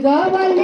¡Cuidado, vale!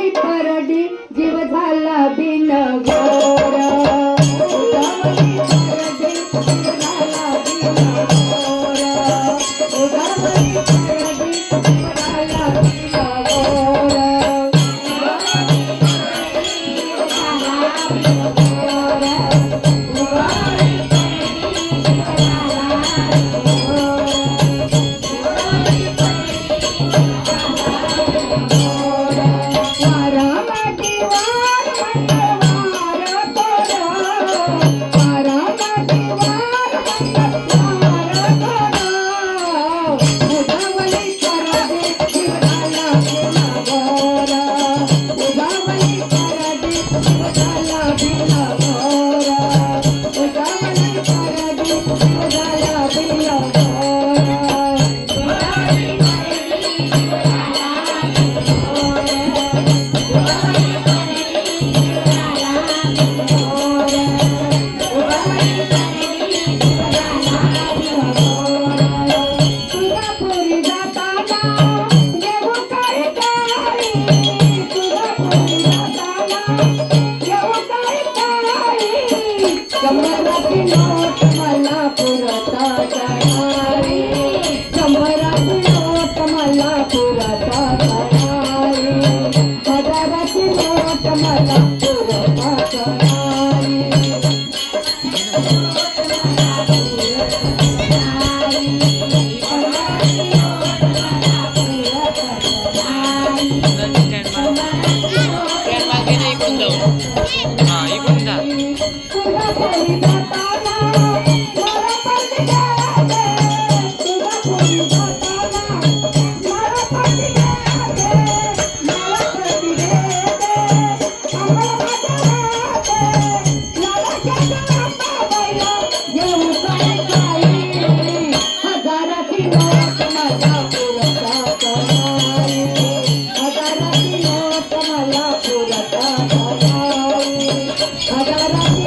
हजाराची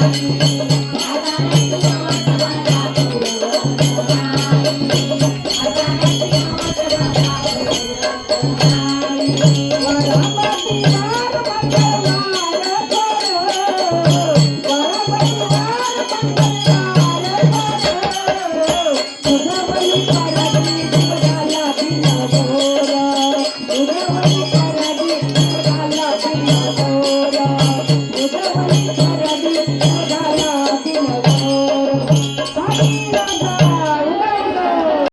Thank you.